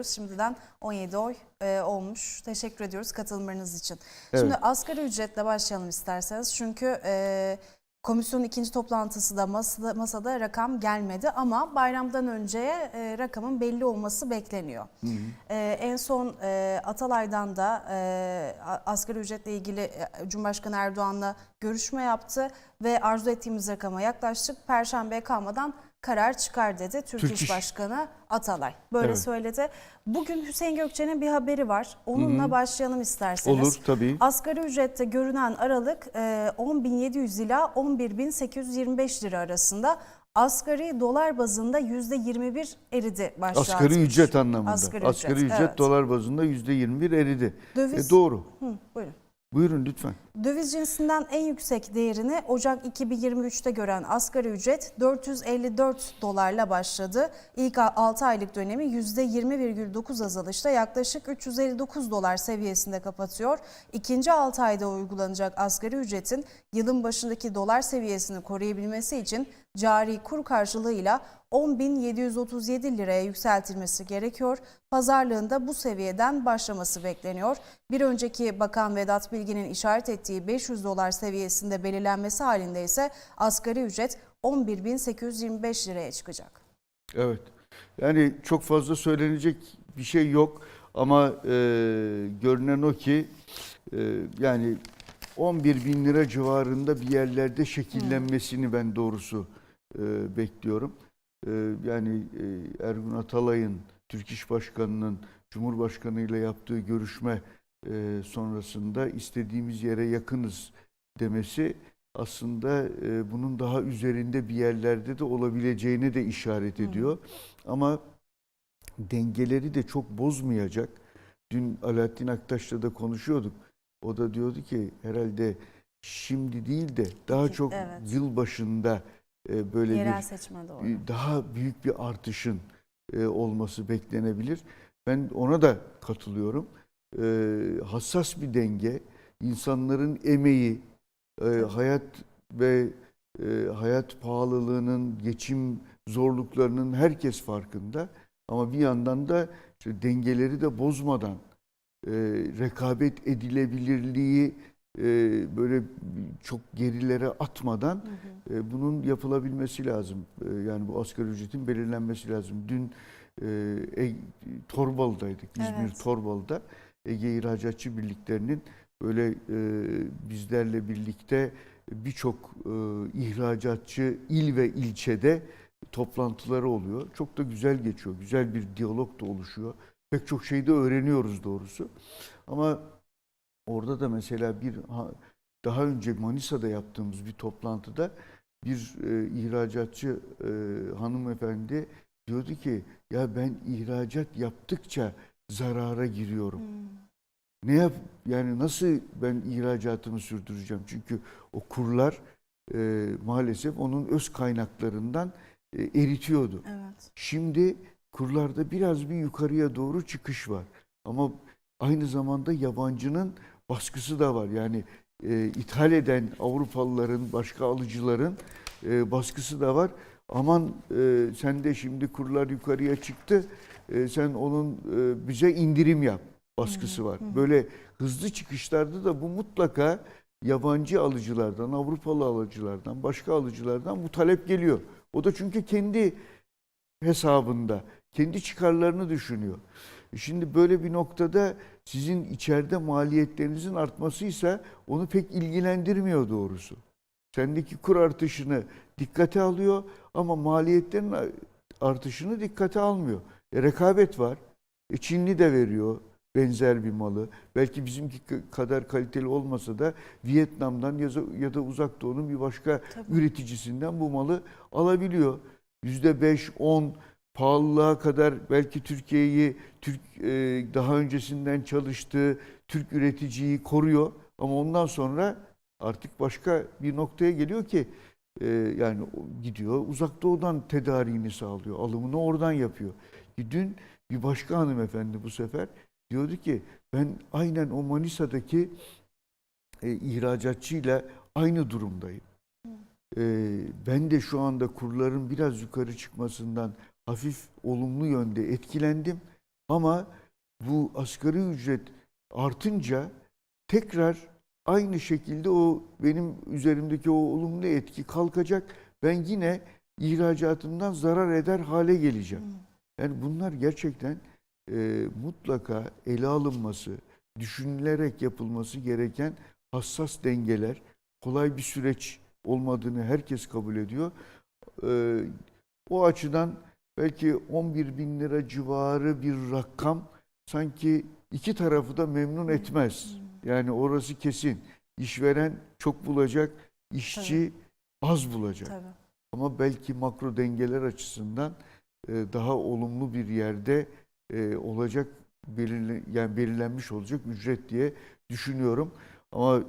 ediyoruz. Şimdiden 17 oy e, olmuş. Teşekkür ediyoruz katılımlarınız için. Evet. Şimdi asgari ücretle başlayalım isterseniz. Çünkü e, komisyonun ikinci toplantısı da masada, masada rakam gelmedi ama bayramdan önceye e, rakamın belli olması bekleniyor. E, en son e, Atalay'dan da e, asgari ücretle ilgili e, Cumhurbaşkanı Erdoğan'la görüşme yaptı ve arzu ettiğimiz rakama yaklaştık. Perşembeye kalmadan karar çıkar dedi Türk, Türk İş İş. Başkanı Atalay. Böyle Evet. söyledi. Bugün Hüseyin Gökçe'nin bir haberi var. Onunla başlayalım isterseniz. Olur tabii. Asgari ücrette görünen aralık e, 10.700 ila 11.825 lira arasında. Asgari dolar bazında %21 eridi başlığı Asgari atmış. ücret anlamında. Asgari Asgari, ücret, ücret, evet. dolar bazında %21 eridi. Döviz- E, doğru. Hı, buyurun. Buyurun lütfen. Döviz cinsinden en yüksek değerini Ocak 2023'te gören asgari ücret 454 dolarla başladı. İlk 6 aylık dönemi %20,9 azalışta yaklaşık 359 dolar seviyesinde kapatıyor. İkinci 6 ayda uygulanacak asgari ücretin yılın başındaki dolar seviyesini koruyabilmesi için cari kur karşılığıyla 10.737 liraya yükseltilmesi gerekiyor. Pazarlığında bu seviyeden başlaması bekleniyor. Bir önceki Bakan Vedat Bilgin'in işaret ettiği 500 dolar seviyesinde belirlenmesi halinde ise asgari ücret 11.825 liraya çıkacak. Evet. Yani çok fazla söylenecek bir şey yok ama e, görünen o ki e, yani 11 bin lira civarında bir yerlerde şekillenmesini ben doğrusu e, bekliyorum. E, yani e, Ergun Atalay'ın, Türk İş Başkanı'nın Cumhurbaşkanı ile yaptığı görüşme e, sonrasında istediğimiz yere yakınız demesi aslında e, bunun daha üzerinde bir yerlerde de olabileceğine de işaret ediyor. Ama dengeleri de çok bozmayacak. Dün Alaaddin Aktaş'la da konuşuyorduk. O da diyordu ki herhalde şimdi değil de daha çok evet. yıl başında e, böyle Yerel bir seçime doğru. e, daha büyük bir artışın e, olması beklenebilir. Ben ona da katılıyorum. E, hassas bir denge, insanların emeği, e, hayat ve e, hayat pahalılığının, geçim zorluklarının herkes farkında. Ama bir yandan da işte dengeleri de bozmadan, e, rekabet edilebilirliği e, böyle çok gerilere atmadan e, bunun yapılabilmesi lazım. E, yani bu asgari ücretin belirlenmesi lazım. Dün e, E- Torbalı'daydık. İzmir Evet. Torbalı'da Ege İhracatçı Birliklerinin böyle e, bizlerle birlikte birçok e, ihracatçı il ve ilçede toplantıları oluyor. Çok da güzel geçiyor. Güzel bir diyalog da oluşuyor. Pek çok şey de öğreniyoruz doğrusu. Ama orada da mesela bir ha- daha önce Manisa'da yaptığımız bir toplantıda bir e, ihracatçı e, hanımefendi diyordu ki ya ben ihracat yaptıkça zarara giriyorum. Ne yap yani nasıl ben ihracatımı sürdüreceğim? Çünkü o kurlar e, maalesef onun öz kaynaklarından e, eritiyordu. Evet. Şimdi kurlarda biraz bir yukarıya doğru çıkış var. Ama aynı zamanda yabancının baskısı da var. Yani e, ithal eden Avrupalıların, başka alıcıların e, baskısı da var. Aman e, sen de şimdi kurlar yukarıya çıktı, e, sen onun e, bize indirim yap baskısı var. Böyle hızlı çıkışlarda da bu mutlaka yabancı alıcılardan, Avrupalı alıcılardan, başka alıcılardan bu talep geliyor. O da çünkü kendi hesabında, kendi çıkarlarını düşünüyor. Şimdi böyle bir noktada sizin içeride maliyetlerinizin artmasıysa onu pek ilgilendirmiyor doğrusu. Sendeki kur artışını dikkate alıyor ama maliyetlerin artışını dikkate almıyor. E, rekabet var. E, Çinli de veriyor benzer bir malı. Belki bizimki kadar kaliteli olmasa da Vietnam'dan ya da- ya da Uzak Doğu'nun bir başka Tabii. üreticisinden bu malı alabiliyor. %5, 10 pahalılığa kadar belki Türkiye'yi Türk e, daha öncesinden çalıştığı Türk üreticiyi koruyor ama ondan sonra artık başka bir noktaya geliyor ki e, yani gidiyor uzak doğudan tedariğini sağlıyor. Alımını oradan yapıyor. Dün bir başka hanımefendi bu sefer diyordu ki ben aynen o Manisa'daki e, ihracatçıyla aynı durumdayım. E, ben de şu anda kurların biraz yukarı çıkmasından hafif olumlu yönde etkilendim. Ama bu asgari ücret artınca tekrar aynı şekilde o benim üzerimdeki o olumlu etki kalkacak. Ben yine ihracatımdan zarar eder hale geleceğim. Yani bunlar gerçekten e, mutlaka ele alınması, düşünülerek yapılması gereken hassas dengeler. Kolay bir süreç olmadığını herkes kabul ediyor. E, o açıdan belki 11 bin lira civarı bir rakam sanki iki tarafı da memnun etmez. Yani orası kesin. İşveren çok bulacak, işçi az bulacak. Tabii. Ama belki makro dengeler açısından e, daha olumlu bir yerde e, olacak belirle, yani belirlenmiş olacak ücret diye düşünüyorum. Ama